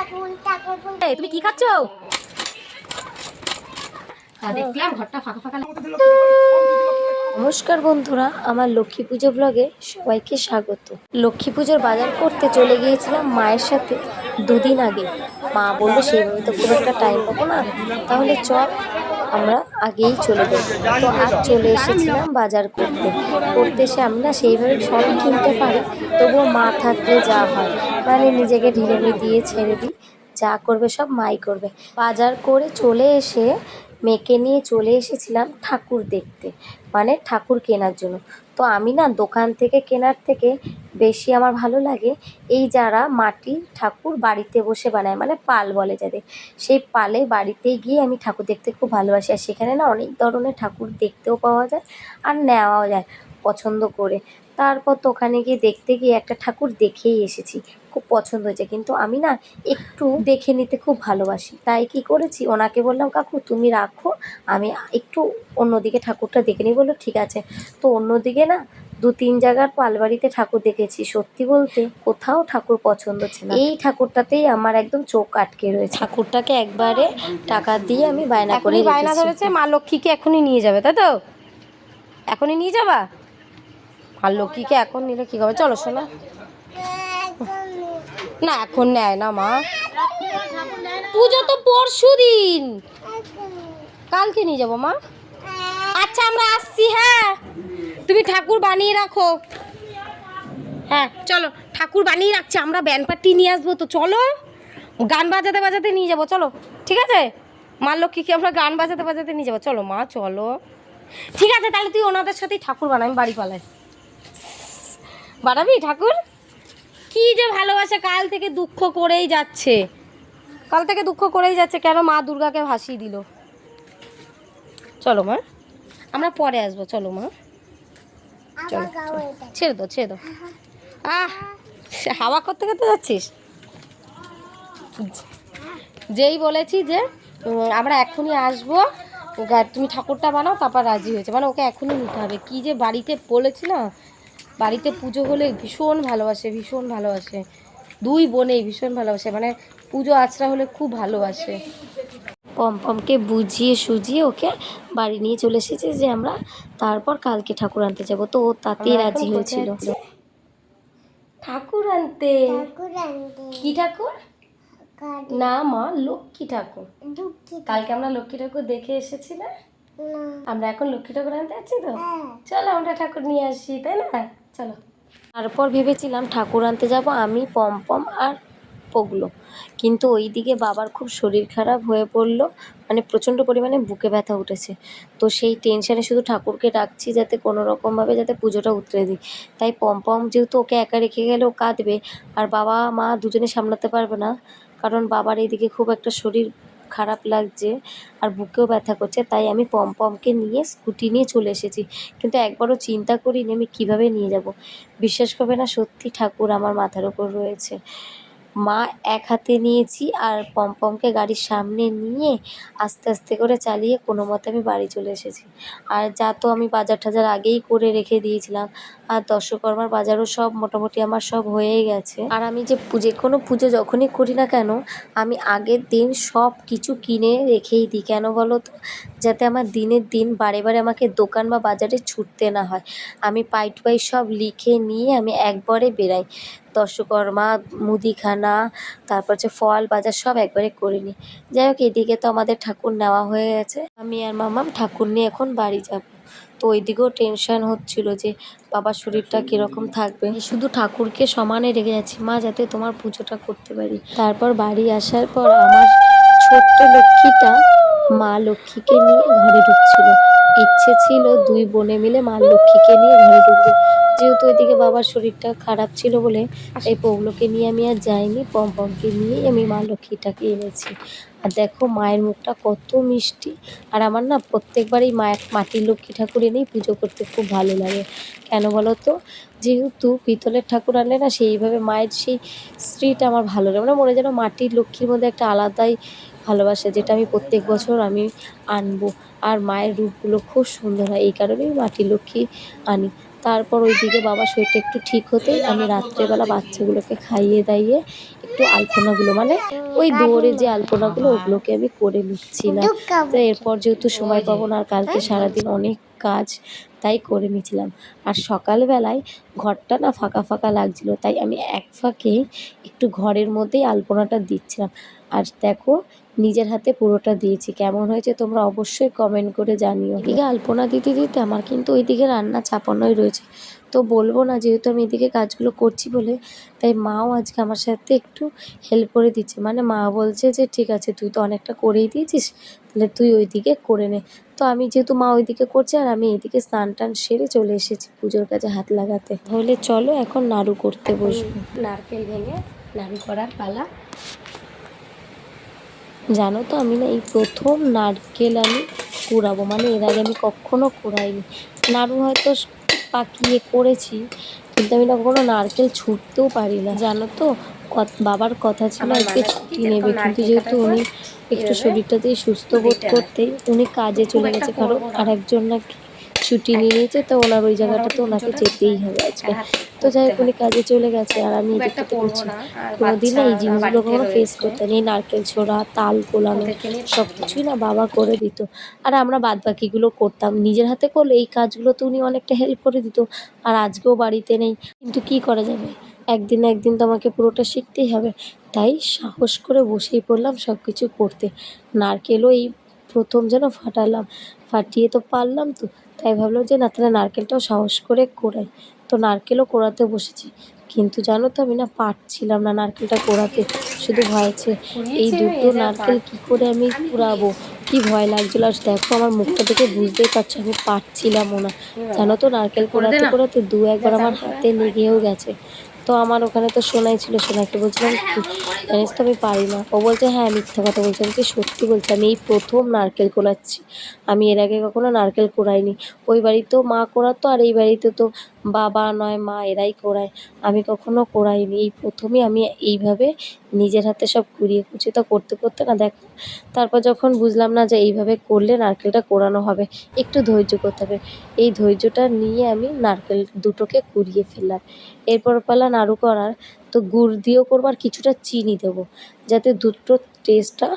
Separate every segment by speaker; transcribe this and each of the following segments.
Speaker 1: এই, তুমি কি খাচ্ছ? দেখলাম ঘরটা ফাঁকা ফাঁকা
Speaker 2: নমস্কার বন্ধুরা আমার লক্ষ্মী পুজো ব্লগে সবাইকে স্বাগত। লক্ষ্মী পুজোর বাজার করতে চলে গিয়েছিলাম মায়ের সাথে দুদিন আগে। মা বলল সেইভাবে তো খুব একটা টাইম পাবো না তাহলে চল আমরা আগেই চলে যাব তো আজ চলে এসেছিলাম বাজার করতে। করতে এসে আমরা সেইভাবে সব কিনতে পারি তবুও মা থাকলে যা হয়। মানে নিজেকে ঢিলে দিয়ে ছেড়ে দিই। যা করবে সব মাই করবে। বাজার করে চলে এসে, মেয়েকে নিয়ে চলে এসেছিলাম ঠাকুর দেখতে মানে ঠাকুর কেনার জন্য। তো আমি না দোকান থেকে, কেনার থেকে বেশি আমার ভালো লাগে এই যারা মাটি ঠাকুর বাড়িতে বসে বানায় মানে পাল বলে যাদের। সেই পালে বাড়িতে গিয়ে আমি ঠাকুর দেখতে খুব ভালোবাসি। আর সেখানে না অনেক ধরনের ঠাকুর দেখতেও পাওয়া যায় আর নেওয়াও যায় পছন্দ করে। তারপর তো ওখানে গিয়ে দেখতে গিয়ে একটা ঠাকুর দেখেই এসেছি। খুব পছন্দ হয়েছে। কিন্তু আমি না একটু দেখে নিতে খুব ভালোবাসি। তাই কি করেছি? ওনাকে বললাম কাকু তুমি রাখো। আমি একটু অন্যদিকে ঠাকুরটা দেখে নিই। বলল ঠিক আছে। তো অন্যদিকে না দু তিন জায়গার পালবাড়িতে ঠাকুর দেখেছি। সত্যি বলতে কোথাও ঠাকুর পছন্দ হচ্ছে না। এই ঠাকুরটাতেই আমার একদম চোখ আটকে রয়েছে। ঠাকুরটাকে একবারে টাকা দিয়ে আমি বায়না করে
Speaker 1: বায়না। ধরেছে মা লক্ষ্মীকে এখনই নিয়ে যাবে তাই তো? এখনই নিয়ে যাবা? মা লক্ষ্মীকে এখন নিলে কি হবে? চলো শোনা। না, এখন নেয় না, মা। পুজো তো পরশু দিন। কালকে নিয়ে যাব, মা। আচ্ছা আমরা আসছি হ্যাঁ। তুমি ঠাকুর বানিয়ে রাখো। হ্যাঁ চলো, ঠাকুর বানিয়ে রাখছি, আমরা ব্যান্ড পার্টি নিয়ে আসব, তো চলো। গান বাজাতে বাজাতে নিয়ে যাব, চলো। ঠিক আছে? মা লক্ষ্মীকে আমরা গান বাজাতে বাজাতে নিয়ে যাব। চলো, মা, চলো। ঠিক আছে, তাহলে তুই ওনাদের সাথেই ঠাকুর বানা আমি বাড়ি পালাই। বানাবি ঠাকুর? কি যে ভালোবাসে কাল থেকে দুঃখ করেই যাচ্ছে। কাল থেকে দুঃখ করেই যাচ্ছে কেন মা দুর্গাকে ভাসিয়ে দিল? চলো মা আমরা পরে আসব চলো মা। চলো ছেড়ে দাও ছেড়ে দাও। আহ হাওয়া করতে করতে যাচ্ছিস? যেই বলেছি যে আমরা এখনই আসব। তুমি ঠাকুরটা বানাও তারপর রাজি হয়েছে। মানে ওকে এখনই নিতে হবে। কি যে বাড়িতে বলেছি না বাড়িতে পুজো হলে ভীষণ ভালোবাসে ভীষণ ভালোবাসে। দুই বোনেই ভীষণ ভালোবাসে মানে পুজো আচরা হলে খুব ভালোবাসে।
Speaker 2: পমপমকে বুঝিয়ে সুজিয়ে ওকে বাড়ি নিয়ে চলে এসেছে যে আমরা তারপর কালকে ঠাকুর আনতে যাব। তো ও তাতেই রাজি হয়েছিল।
Speaker 1: ঠাকুর আনতে? কি ঠাকুর? না মা লক্ষ্মী ঠাকুর। কালকে আমরা লক্ষ্মী ঠাকুর দেখে এসেছি না? আমরা এখন লক্ষ্মী ঠাকুর আনতে যাচ্ছি তো? চলো আমরা ঠাকুর নিয়ে আসি তাই না? চলো।
Speaker 2: তারপর ভেবেছিলাম ঠাকুর আনতে যাব আমি পমপম আর পগলো। কিন্তু ওই দিকে বাবার খুব শরীর খারাপ হয়ে পড়ল মানে প্রচণ্ড পরিমাণে বুকে ব্যথা উঠেছে। তো সেই টেনশানে শুধু ঠাকুরকে ডাকছি যাতে কোনো রকমভাবে যাতে পুজোটা উতরে দিই। তাই পমপম যেহেতু ওকে একা রেখে গেলে ও কাঁদবে, আর বাবা মা দুজনে সামলাতে পারবে না, কারণ বাবার এইদিকে খুব একটা শরীর খারাপ লাগছে আর বুকেও ব্যথা করছে, তাই আমি পমপমকে নিয়ে স্কুটি নিয়ে চলে এসেছি। কিন্তু একবারও চিন্তা করিনি আমি কীভাবে নিয়ে যাব। বিশ্বাস করবে না, সত্যি ঠাকুর আমার মাথার ওপর রয়েছে। মা এক হাতে নিয়েছি আর পমপমকে গাড়ির সামনে নিয়ে আস্তে আস্তে করে চালিয়ে কোনো মতে আমি বাড়ি চলে এসেছি। আর যা তো আমি বাজার টাজার আগেই করে রেখে দিয়েছিলাম। আর দর্শকর্মার বাজারও সব মোটামুটি আমার সব হয়েই গেছে। আর আমি যে যে কোনো পুজো যখনই করি না কেন, আমি আগের দিন সব কিছু কিনে রেখেই দিই। কেন বলো তো? যাতে আমার দিনের দিন বারে বারে আমাকে দোকান বা বাজারে ছুটতে না হয়। আমি পাই টু পাই সব লিখে নিয়ে আমি একবারে বেরাই। দর্শকর্মা, মুদিখানা, তারপর হচ্ছে ফল বাজার সব একবারে করে নিই। যাই হোক, এদিকে তো আমাদের ঠাকুর নেওয়া হয়ে গেছে। আমি আর মামাম ঠাকুর নিয়ে এখন বাড়ি যাব। তো ওইদিকেও টেনশন হচ্ছিল যে বাবার শরীরটা কীরকম থাকবে। শুধু ঠাকুরকে সমানে রেখে যাচ্ছি, মা যাতে তোমার পুজোটা করতে পারি। তারপর বাড়ি আসার পর আমার ছোট্ট লক্ষ্মীটা মা লক্ষ্মীকে নিয়ে ঘরে ঢুকছিল। ইচ্ছে ছিল দুই বোনে মিলে মা লক্ষ্মীকে নিয়ে ঘরে ঢুকবে। যেহেতু ওইদিকে বাবার শরীরটা খারাপ ছিল বলে এই পৌলোকে নিয়ে আমি আর যাইনি পমপমকে নিয়ে আমি মা লক্ষ্মীটাকে এনেছি। আর দেখো মায়ের মুখটা কত মিষ্টি। আর আমার না প্রত্যেকবারই মায়ের মাটির লক্ষ্মী ঠাকুর এনেই পুজো করতে খুব ভালো লাগে। কেন বলো তো? যেহেতু পিতলের ঠাকুর আনলে না সেইভাবে মায়ের সেই স্ত্রীটা আমার ভালো লাগে। মানে মনে যেন মাটির লক্ষ্মীর মধ্যে একটা আলাদাই ভালোবাসা, যেটা আমি প্রত্যেক বছর আমি আনব। আর মায়ের রূপগুলো খুব সুন্দর হয়, এই কারণেই মাটির লক্ষ্মী আনি। তারপর ওইদিকে বাবা শরীরটা একটু ঠিক হতেই আমি রাত্রেবেলা বাচ্চাগুলোকে খাইয়ে দাইয়ে একটু আলপনাগুলো মানে ওই দৌড়ে যে আলপনাগুলো, ওগুলোকে আমি করে নিচ্ছিলাম তো এরপর যেহেতু সময় পাবো না, আর কালকে সারাদিন অনেক কাজ, তাই করে নিয়েছিলাম। আর সকালবেলায় ঘরটা না ফাঁকা ফাঁকা লাগছিল, তাই আমি এক ফাঁকে একটু ঘরের মধ্যেই আলপনাটা দিচ্ছিলাম। আর দেখো নিজের হাতে পুরোটা দিয়েছি। কেমন হয়েছে তোমরা অবশ্যই কমেন্ট করে জানিও। এদিকে আলপনা দিতে দিতে আমার কিন্তু ওইদিকে রান্না চাপানোই রয়েছে। তো বলব না যেহেতু আমি এদিকে কাজগুলো করছি বলে, তাই মাও আজকে আমার সাথে একটু হেল্প করে দিচ্ছে। মানে মা বলছে যে, ঠিক আছে, তুই তো অনেকটা করেই দিয়েছিস, তাহলে তুই ওইদিকে করে নে। তো আমি যেহেতু মা ওইদিকে করছে আর আমি এদিকে স্নান টান সেরে চলে এসেছি পুজোর কাজে হাত লাগাতে। তাহলে চলো এখন নাড়ু করতে বসবো।
Speaker 1: নারকেল ভেঙে নাড়ু করার পালা।
Speaker 2: জানো তো আমি না এই প্রথম নারকেল আমি কুড়াবো। মানে এর আগে আমি কখনো কুড়াইনি। নাড়ু হয়তো পাকিয়ে করেছি কিন্তু আমি না কখনো নারকেল ছুটতেও পারি না। জানো তো বাবার কথা ছিল আজকে ছুটি নেবে। কিন্তু যেহেতু উনি একটু শরীরটাতেই সুস্থ বোধ
Speaker 1: হয়।
Speaker 2: করতেই উনি কাজে চলে গেছে। কারণ
Speaker 1: করব না।
Speaker 2: আর একজন নাকি ছুটি নিয়ে নিয়েছে তো ওনার ওই জায়গাটাতে ওনাকে যেতেই হবে আজকে। তো যাই হোক উনি কাজে চলে গেছে আর আমি
Speaker 1: করব
Speaker 2: করছি কোনোদিন না এই জিনিসগুলো কখনো ফেস করতে নেই নারকেল ছোড়া তাল কোলানো সব কিছুই না বাবা করে দিত। আর আমরা বাদ বাকিগুলো করতাম নিজের হাতে করলে এই কাজগুলো তো উনি অনেকটা হেল্প করে দিত আর আজকেও বাড়িতে নেই কিন্তু কি করা যাবে? একদিন একদিন তো আমাকে পুরোটা শিখতেই হবে তাই সাহস করে বসেই পড়লাম সব কিছু করতে। নারকেলও এই প্রথম যেন ফাটালাম ফাটিয়ে তো পারলাম তো তাই ভাবলাম যে না তাহলে নারকেলটাও সাহস করে কোড়াই তো নারকেলও কোড়াতে বসেছি। কিন্তু জানো তো আমি না পারছিলাম না নারকেলটা কোড়াতে। শুধু ভয়েছে এই দুটো নারকেল কি করে আমি কুড়াবো? কি ভয় লাগছিল? আর দেখো আমার মুখটা দেখে বুঝতেই পারছ আমি পারছিলামও না। জানো তো নারকেল কোড়াতে কোড়াতে দু একবার আমার হাতে লেগেও গেছে। তো আমার ওখানে তো সোনাই ছিল সোনাইকে বলছিলাম কি জানিস তো আমি পারি না। ও বলছে হ্যাঁ মিথ্যা কথা বলছি। আমি কি সত্যি বলছি? আমি এই প্রথম নারকেল কোড়াচ্ছি। আমি এর আগে কখনো নারকেল কোড়াইনি। ওই বাড়িতেও মা কোড়াতো আর এই বাড়িতে তো বাবা নয়, মা এরাই কোড়ায় আমি কখনো কোড়াইনি এই প্রথমই আমি এইভাবে নিজের হাতে সব কুড়িয়ে কুচিয়ে তো করতে করতে না, দেখো। তারপর যখন বুঝলাম না যে এইভাবে করলে নারকেলটা কোড়ানো হবে, একটু ধৈর্য করতে হবে। এই ধৈর্যটা নিয়ে আমি নারকেল দুটোকে কুড়িয়ে ফেললাম। এরপর পালা নাড়ু করার তো গুড় দিয়েও করব আর কিছুটা চিনি দেবো, যাতে দুটো টেস্টটা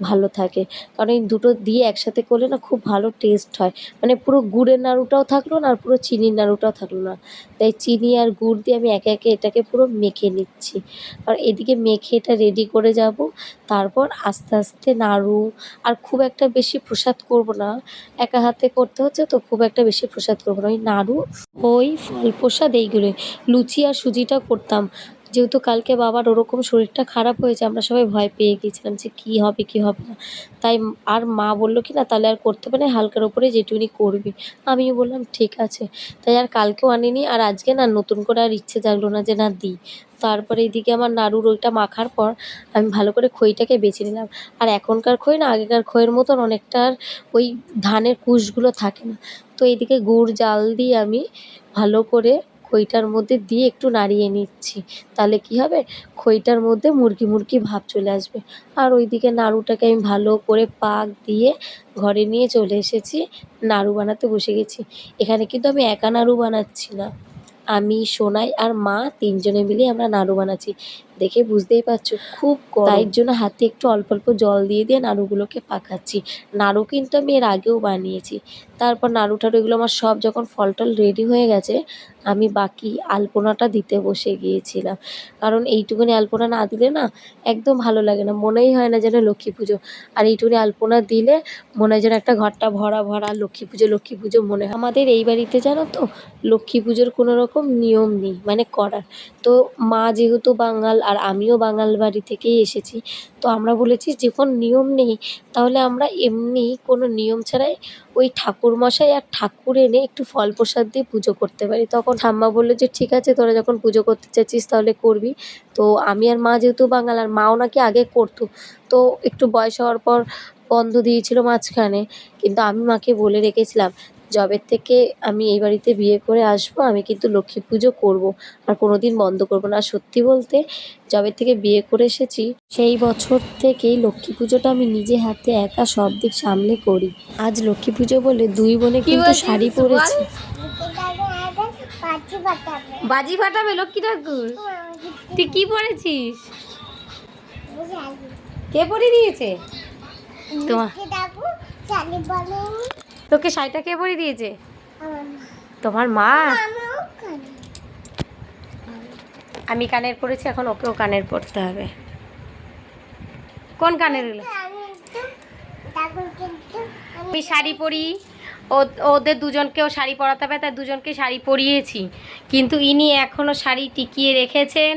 Speaker 2: ভালো থাকে। কারণ এই দুটো দিয়ে একসাথে করলে না খুব ভালো টেস্ট হয়। মানে পুরো গুড়ের নাড়ুটাও থাকল না আর পুরো চিনির নাড়ুটাও থাকল না। তাই চিনি আর গুড় দিয়ে আমি একে একে এটাকে পুরো মেখে নিচ্ছি। আর এদিকে মেখে এটা রেডি করে যাব। তারপর আস্তে আস্তে নাড়ু আর খুব একটা বেশি প্রসাদ করব না। একা হাতে করতে হচ্ছে তো খুব একটা বেশি প্রসাদ করব না। ওই নাড়ু, ওই ফল প্রসাদ এইগুলোই। লুচি আর সুজিটা করতাম। যেহেতু কালকে বাবার ওরকম শরীরটা খারাপ হয়েছে, আমরা সবাই ভয় পেয়ে গিয়েছিলাম যে কী হবে কী হবে না। তাই আর মা বলল কি, না, তাহলে আর করতে পারে হালকার ওপরে যেটুকুনি করবি। আমিও বললাম, ঠিক আছে। তাই আর কালকেও আনিনি, আর আজকে না নতুন করে আর ইচ্ছে জাগলো না যে না দিই। তারপরে এদিকে আমার নাড়ুর ওইটা মাখার পর আমি ভালো করে খইটাকে বেছে নিলাম। আর এখনকার খই না, আগেকার খইয়ের মতন অনেকটা ওই ধানের কুশগুলো থাকে না। তো এইদিকে গুড় জাল দিয়ে আমি ভালো করে খইটার মধ্যে দিয়ে একটু নাড়িয়ে নিচ্ছি। তাহলে কী হবে? খইটার মধ্যে মুরগি মুরগি ভাব চলে আসবে। আর ওইদিকে নাড়ুটাকে আমি ভালো করে পাক দিয়ে ঘরে নিয়ে চলে এসেছি। নাড়ু বানাতে বসে গেছি। এখানে কিন্তু আমি একা নাড়ু বানাচ্ছি না। আমি, সোনাই আর মা তিনজনে মিলে আমরা নাড়ু বানাচ্ছি। দেখে বুঝতেই পারছ। খুব তাই জন্য হাতে একটু অল্প অল্প জল দিয়ে দিয়ে নাড়ুগুলোকে পাকাচ্ছি। নাড়ু কিন্তু আমি এর আগেও বানিয়েছি। তারপর নাড়ু টাড়ু এগুলো আমার সব যখন ফল টল রেডি হয়ে গেছে আমি বাকি আলপনাটা দিতে বসে গিয়েছিলাম। কারণ এইটুকুনি আলপনা না দিলে না একদম ভালো লাগে না মনেই হয় না যেন লক্ষ্মী পুজো। আর এইটুকুনি আলপনা দিলে মনে হয় যেন একটা ঘরটা ভরা ভরা লক্ষ্মী পুজো লক্ষ্মী পুজো মনে হয়। আমাদের এই বাড়িতে জানো তো লক্ষ্মী পুজোর কোনো রকম নিয়ম নেই মানে করার। তো মা যেহেতু বাঙাল আর আমিও বাঙাল বাড়ি থেকেই এসেছি। তো আমরা বলেছি, যখন নিয়ম নেই, তাহলে আমরা এমনি কোনো নিয়ম ছাড়াই ওই ঠাকুরমশাই আর ঠাকুর এনে একটু ফল প্রসাদ দিয়ে পুজো করতে পারি। তখন ঠাম্মা বলল যে, ঠিক আছে, তোরা যখন পুজো করতে চাইছিস তাহলে করবি। তো আমি আর মা যেহেতু বাঙাল, আর মাও নাকি আগে করতো, তো একটু বয়স হওয়ার পর বন্ধ দিয়েছিল মাঝখানে। কিন্তু আমি মাকে বলে রেখেছিলাম যবের থেকে আমি এই বাড়িতে বিয়ে করে আসব আমি কিন্তু লক্ষ্মী পুজো করব। আর কোনো দিন বন্ধ করব না। সত্যি বলতে যবে থেকে বিয়ে করে এসেছি সেই বছর থেকেই লক্ষ্মী পুজোটা আমি নিজে হাতে একা সব দিক সামলে করি। আজ লক্ষ্মী পুজো বলে দুই বোনে কিন্তু শাড়ি? পরেছি।
Speaker 1: বাজি ফাটাবে। লক্ষ্মী ঠাকুর? তুই কি পরেছিস? কে পরে দিয়েছে তোমার তোকে শাড়িটা কে পরে দিয়েছে? তোমার মা? আমি কানের পরেছি, এখন ওকেও কানের পরতে হবে। কোন কানের এগুলো
Speaker 3: আমি
Speaker 1: শাড়ি পরি। ওদের দুজনকেও শাড়ি পরাতে হবে, তাই দুজনকে শাড়ি পরিয়েছি। কিন্তু ইনি এখনও শাড়ি টিকিয়ে রেখেছেন।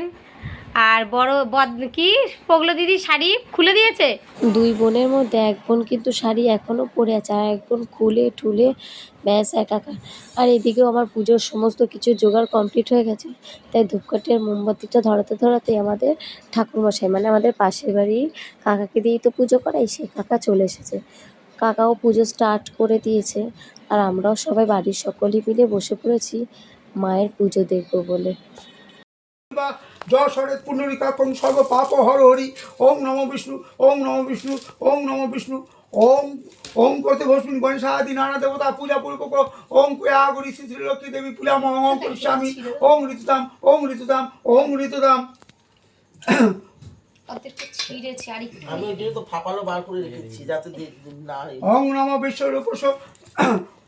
Speaker 1: আর বড় বদ কি পগলো দিদি শাড়ি খুলে দিয়েছে?
Speaker 2: দুই বোনের মধ্যে এক বোন কিন্তু শাড়ি এখনও পরে আছে আর এক বোন খুলে ঠুলে ব্যাস একাকার আর এদিকেও আমার পুজোর সমস্ত কিছু জোগাড় কমপ্লিট হয়ে গেছে। তাই ধূপকাঠের মোমবাতিটা ধরাতে ধরাতে আমাদের ঠাকুরমশাই মানে আমাদের পাশের বাড়ি কাকাকে দিয়েই তো পুজো করাই, সেই কাকা চলে এসেছে। কাকাও পুজো স্টার্ট করে দিয়েছে। আর আমরাও সবাই বাড়ির সকলেই মিলে বসে পড়েছি মায়ের পুজো দেখব বলে।
Speaker 4: যশরে পুণ্ডরিকাকং সর্ব পাপ হর হরি ওম নম বিষ্ণু, ওম নম বিষ্ণু, ওম নম বিষ্ণু। ওম ওম করতে ভস্মিন গণেশাদি নানা দেবতা, পূজা পূর্বক ওম কুয়া গরি শ্রী শ্রী লক্ষ্মী দেবী পূজা মহম করিষ্যামি। ওম ঋতুদাম ওম ঋতুদাম, ওম ঋতুদাম
Speaker 1: ছিঁড়েছে আর
Speaker 5: আমি ওই জন্য তো ফাঁপালো বার করে রেখেছি যাতে দে- না
Speaker 4: ওম নম বিশ্বরূপস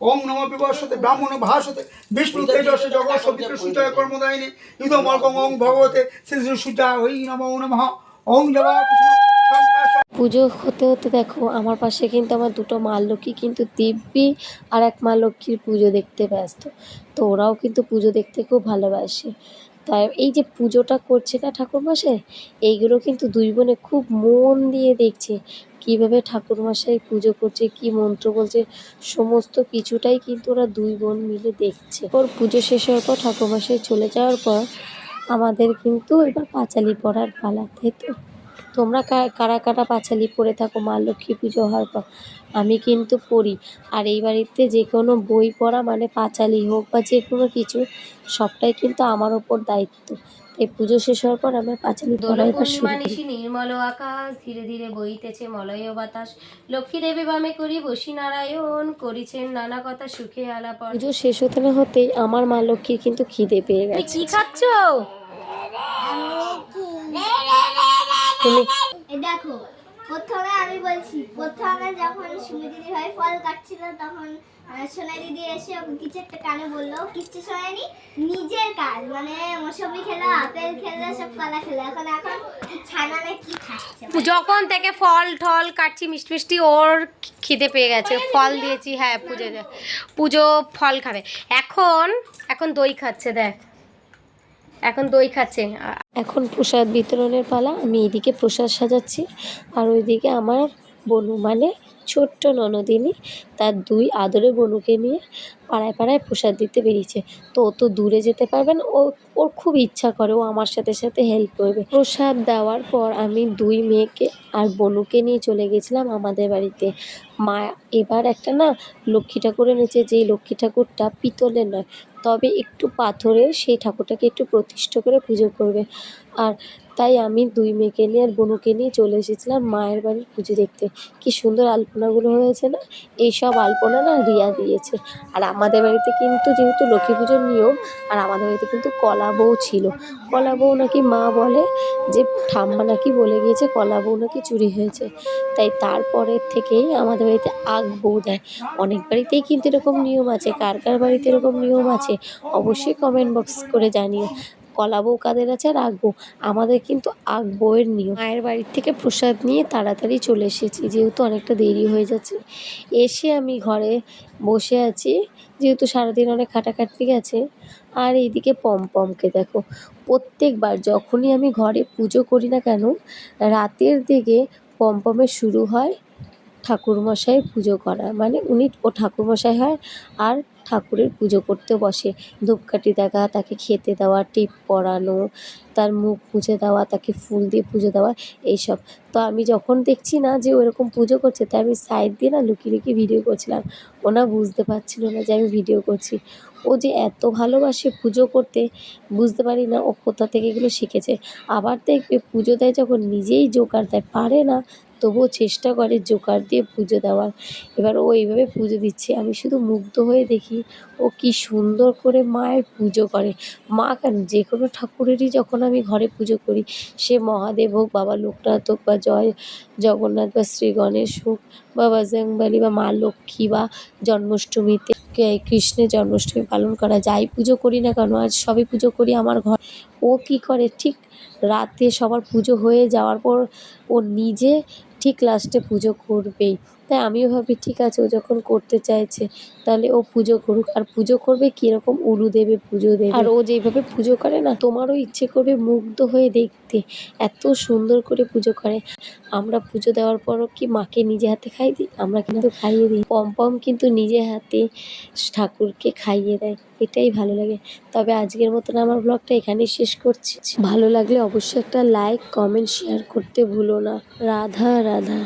Speaker 4: ওম নম বিবর্ষতে ব্রাহ্মণ ভাষতে বিষ্ণু তেজস্ব জগৎ সবিত্র সূচয় কর্মদায়িনী ইদমর্গম ওম ভগবতে শ্রী নমো নমঃ। ওম জবা কৃষ্ণ
Speaker 2: পুজো হতে হতে দেখো আমার পাশে কিন্তু আমার দুটো মা লক্ষ্মী কিন্তু দিব্যি আর এক মা লক্ষ্মীর পুজো দেখতে ব্যস্ত। তো ওরাও কিন্তু পুজো দেখতে খুব ভালোবাসে। তাই এই যে পুজোটা করছে না ঠাকুরমশাই, এইগুলো কিন্তু দুই বোনে খুব মন দিয়ে দেখছে। কীভাবে ঠাকুরমশাই পুজো করছে, কি মন্ত্র বলছে, সমস্ত কিছুটাই কিন্তু ওরা দুই বোন মিলে দেখছে। ওর পুজো শেষ হওয়ার পর ঠাকুরমশাই চলে যাওয়ার পর আমাদের কিন্তু এবার পাঁচালি পড়ার পালা তাই তো তোমরা কারা কারা পাঁচালি পড়ে থাকো মা লক্ষ্মী পুজো হওয়ার পর। আমি কিন্তু পড়ি। আর এই বাড়িতে যে কোনো বই পড়া মানে পাঁচালি হোক বা যে কোনো কিছু সবটাই কিন্তু আমার ওপর দায়িত্ব। এই পুজো শেষ হওয়ার পর আমার পাঁচালি পড়া এবার শুরু করি।
Speaker 1: নিশি নির্মল আকাশ ধীরে ধীরে বইতেছে মলয় বাতাস। লক্ষ্মী দেবী বামে করি বসি নারায়ণ করিছেন নানা কথা সুখে আলাপন
Speaker 2: পুজো শেষ হতে না হতেই আমার মা লক্ষ্মীর কিন্তু খিদে পেয়ে গেছে।
Speaker 1: কি খাচ্ছ?
Speaker 2: তুমি
Speaker 3: দেখো প্রথমে আমি বলছি প্রথমে যখন সুমি দিদি ভাই ফল কাটছিল তখন সোনা দিদি এসে কিছু একটা কানে বলল। কিচ্ছু শোনেনি নিজের কাজ মানে মৌসুমি খেলো আপেল খেলো সব কলা খেলো। এখন এখন ছানা না কি খাচ্ছে?
Speaker 1: যখন থেকে ফল ঠল কাটছি মিষ্টি মিষ্টি ওর খিদে পেয়ে গেছে। ফল দিয়েছি হ্যাঁ পুজো পুজো ফল খাবে। এখন এখন দই খাচ্ছে দেখ। এখন দই খাচ্ছে।
Speaker 2: এখন প্রসাদ বিতরণের পালা, আমি এদিকে প্রসাদ সাজাচ্ছি। আর ওইদিকে আমার বনু মানে ছোট্ট ননদিনী, তার দুই আদরে বনুকে নিয়ে পাড়ায় পাড়ায় প্রসাদ দিতে বেরিয়েছে। তো ও তো দূরে যেতে পারবে না, ও, ওর খুব ইচ্ছা করে, ও আমার সাথে সাথে হেল্প করবে। প্রসাদ দেওয়ার পর আমি দুই মেয়েকে আর বনুকে নিয়ে চলে গেছিলাম আমাদের বাড়িতে। মা এবার একটা না লক্ষ্মী ঠাকুর এনেছে যেই লক্ষ্মী ঠাকুরটা পিতলের নয় তবে একটু পাথরে সেই ঠাকুরটাকে একটু প্রতিষ্ঠা করে পুজো করবে। আর তাই আমি দুই মেয়েকে নিয়ে আর বনুকে নিয়ে চলে এসেছিলাম মায়ের বাড়ির পুজো দেখতে। কি সুন্দর আলপনাগুলো হয়েছে না? এইসব আলপনা না রিয়া দিয়েছে। আর আমাদের বাড়িতে কিন্তু যেহেতু লক্ষ্মী পুজোর নিয়ম, আর আমাদের বাড়িতে কিন্তু কলা বউ ছিল। কলা বউ নাকি মা বলে যে, ঠাম্মা নাকি বলে গিয়েছে কলা বউ নাকি চুরি হয়েছে। তাই তারপরের থেকেই আমাদের বাড়িতে আগ বউ দেয়। অনেক বাড়িতেই কিন্তু এরকম নিয়ম আছে। কার কার বাড়িতে এরকম নিয়ম আছে? অবশ্যই কমেন্ট বক্স করে জানিও। কলা বউ কাদের আছে আর আঁকবো আমাদের কিন্তু আঁকবো এর নিয়ম। মায়ের বাড়ির থেকে প্রসাদ নিয়ে তাড়াতাড়ি চলে এসেছি, যেহেতু অনেকটা দেরি হয়ে যাচ্ছে। এসে আমি ঘরে বসে আছি, যেহেতু সারাদিন অনেক খাটাখাটনি গেছে আর এইদিকে পমপমকে দেখো, প্রত্যেকবার যখনই আমি ঘরে পুজো করি না কেন, রাতের দিকে পমপমের শুরু হয় ঠাকুরমশাই পুজো করা। মানে উনি ও ঠাকুরমশাই হয় আর ঠাকুরের পুজো করতে বসে। ধূপকাঠি দেখা, তাকে খেতে দেওয়া, টিপ পরানো, তার মুখ মুছে দেওয়া, তাকে ফুল দিয়ে পুজো দেওয়া, এইসব। তো আমি যখন দেখছি না যে ওরকম পুজো করছে, তাই আমি সাইড দিয়ে না লুকিয়ে লুকিয়ে ভিডিও করছিলাম। ওনা বুঝতে পারছিল না যে আমি ভিডিও করছি। ও যে এত ভালোবাসে পুজো করতে, বুঝতে পারি না ও কোথা থেকে এগুলো শিখেছে। আবার দেখবে পুজো দেয় যখন নিজেই জোগাড় দেয়, পারে না তবুও চেষ্টা করে জোকার দিয়ে পুজো দেওয়ার। এবার ও এইভাবে পুজো দিচ্ছে। আমি শুধু মুগ্ধ হয়ে দেখি ও কি সুন্দর করে মায়ের পুজো করে। মা কেন? যে কোনো ঠাকুরেরই যখন আমি ঘরে পুজো করি, সে মহাদেব হোক, বাবা লোকনাথ হোক বা জয় জগন্নাথ বা শ্রী গণেশ হোক, বা বজরংবলী বা মা লক্ষ্মী বা জন্মাষ্টমীতে কৃষ্ণের জন্মাষ্টমী পালন করা, যাই পুজো করি না কেন, আজ সবই পুজো করি আমার ঘর। ও কী করে? ঠিক রাতে সবার পুজো হয়ে যাওয়ার পর ও নিজে ঠিক লাস্টে পুজো করবেই। তাই আমিও ভাবি, ঠিক আছে, ও যখন করতে চাইছে, তাহলে ও পুজো করুক। আর পুজো করবে কীরকম? উলু দেবে, পুজো দেবে। আর ও যেইভাবে পুজো করে না, তোমারও ইচ্ছে করবে মুগ্ধ হয়ে দেখতে। এত সুন্দর করে পুজো করে। আমরা পুজো দেওয়ার পরও কি মাকে নিজে হাতে খাই দিই? আমরা কিন্তু খাইয়ে দিই। পম পম কিন্তু নিজে হাতে ঠাকুরকে খাইয়ে দেয়। এটাই ভালো লাগে। তবে আজকের মতন আমার ব্লগটা এখানেই শেষ করছি। ভালো লাগলে অবশ্যই একটা লাইক, কমেন্ট, শেয়ার করতে ভুলো না। রাধা রাধা।